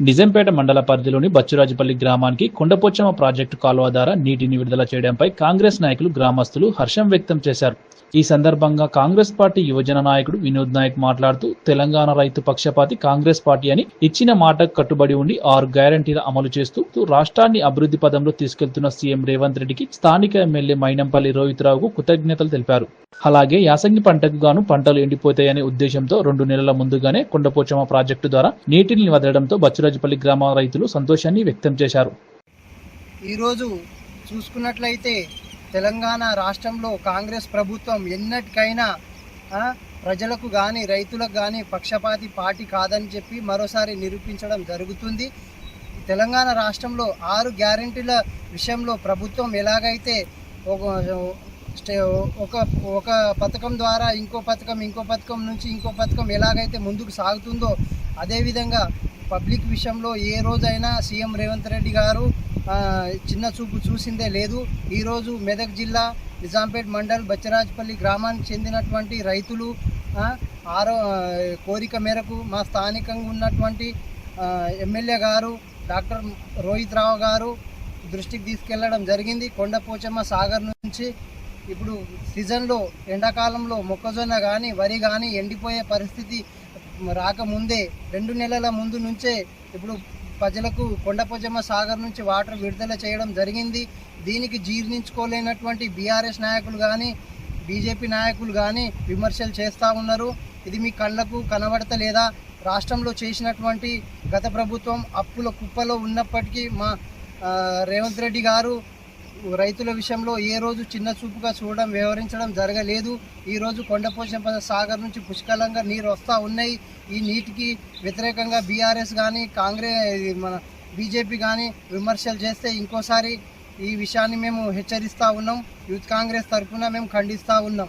నిజంపేట మండల పరిధిలోని బచ్చురాజుపల్లి గ్రామానికి కొండపోచమ్మ ప్రాజెక్టు కాలువ ద్వారా నీటిని విడుదల చేయడంపై కాంగ్రెస్ నాయకులు గ్రామస్తులు హర్షం వ్యక్తం చేశారు. ఈ సందర్భంగా కాంగ్రెస్ పార్టీ యువజన నాయకుడు వినోద్ నాయక్ మాట్లాడుతూ తెలంగాణ రైతు పక్షపాతి కాంగ్రెస్ పార్టీ అని ఇచ్చిన మాటకు కట్టుబడి ఉండి ఆరు గ్యారంటీల అమలు చేస్తూ రాష్ట్రాన్ని అభివృద్ధి పదంలో తీసుకెళ్తున్న సీఎం రేవంత్ రెడ్డికి స్థానిక ఎమ్మెల్యే మైనంపల్లి రోహిత్రావుకు కృతజ్ఞతలు తెలిపారు. అలాగే యాసంగి పంటకు గాను పంటలు ఎండిపోతాయనే ఉద్దేశంతో రెండు నెలల ముందుగానే కొండపోచమ్మ ప్రాజెక్టు ద్వారా నీటిని వదలడంతో బచ్చురాజుపల్లి గ్రామ రైతులు సంతోషాన్ని వ్యక్తం చేశారు. ఈరోజు చూసుకున్నట్లయితే తెలంగాణ రాష్ట్రంలో కాంగ్రెస్ ప్రభుత్వం ఎన్నటికైనా ప్రజలకు కానీ రైతులకు కానీ పక్షపాతి పార్టీ కాదని చెప్పి మరోసారి నిరూపించడం జరుగుతుంది. తెలంగాణ రాష్ట్రంలో ఆరు గ్యారెంటీల విషయంలో ప్రభుత్వం ఎలాగైతే ఒక ఒక ఒక పథకం ద్వారా ఇంకో పథకం ఇంకో పథకం నుంచి ఇంకో పథకం ఎలాగైతే ముందుకు సాగుతుందో అదేవిధంగా పబ్లిక్ విషయంలో ఏ రోజైనా సీఎం రేవంత్ రెడ్డి గారు చిన్న చూపు చూసిందే లేదు. ఈరోజు మెదక్ జిల్లా నిజాంపేట్ మండల్ బచ్చరాజపల్లి గ్రామానికి చెందినటువంటి రైతులు ఆరో కోరిక మేరకు మా స్థానికంగా ఉన్నటువంటి ఎమ్మెల్యే గారు డాక్టర్ రోహిత్ రావు గారు దృష్టికి తీసుకెళ్ళడం జరిగింది. కొండపోచమ్మ సాగర్ నుంచి ఇప్పుడు సీజన్లో ఎండాకాలంలో మొక్కజొన్న కానీ వరి కానీ ఎండిపోయే పరిస్థితి రాకముందే రెండు నెలల ముందు నుంచే ఇప్పుడు ప్రజలకు కొండపోచమ్మ సాగర్ నుంచి వాటర్ విడుదల చేయడం జరిగింది. దీనికి జీర్ణించుకోలేనటువంటి బీఆర్ఎస్ నాయకులు కానీ బీజేపీ నాయకులు కానీ విమర్శలు చేస్తూ ఉన్నారు. ఇది మీ కళ్ళకు కనబడతలేదా? రాష్ట్రంలో చేసినటువంటి గత ప్రభుత్వం అప్పుల కుప్పలో ఉన్నప్పటికీ మా రేవంత్ రెడ్డి గారు రైతుల విషయంలో ఏ రోజు చిన్న చూపుగా చూడడం వ్యవహరించడం జరగలేదు. ఈరోజు రోజు సాగర్ నుంచి పుష్కలంగా నీరు వస్తూ ఉన్నాయి. ఈ నీటికి వ్యతిరేకంగా బీఆర్ఎస్ కానీ కాంగ్రెస్ మన బీజేపీ కానీ విమర్శలు చేస్తే ఇంకోసారి ఈ విషయాన్ని మేము హెచ్చరిస్తూ ఉన్నాం. యూత్ కాంగ్రెస్ తరఫున మేము ఖండిస్తూ ఉన్నాం.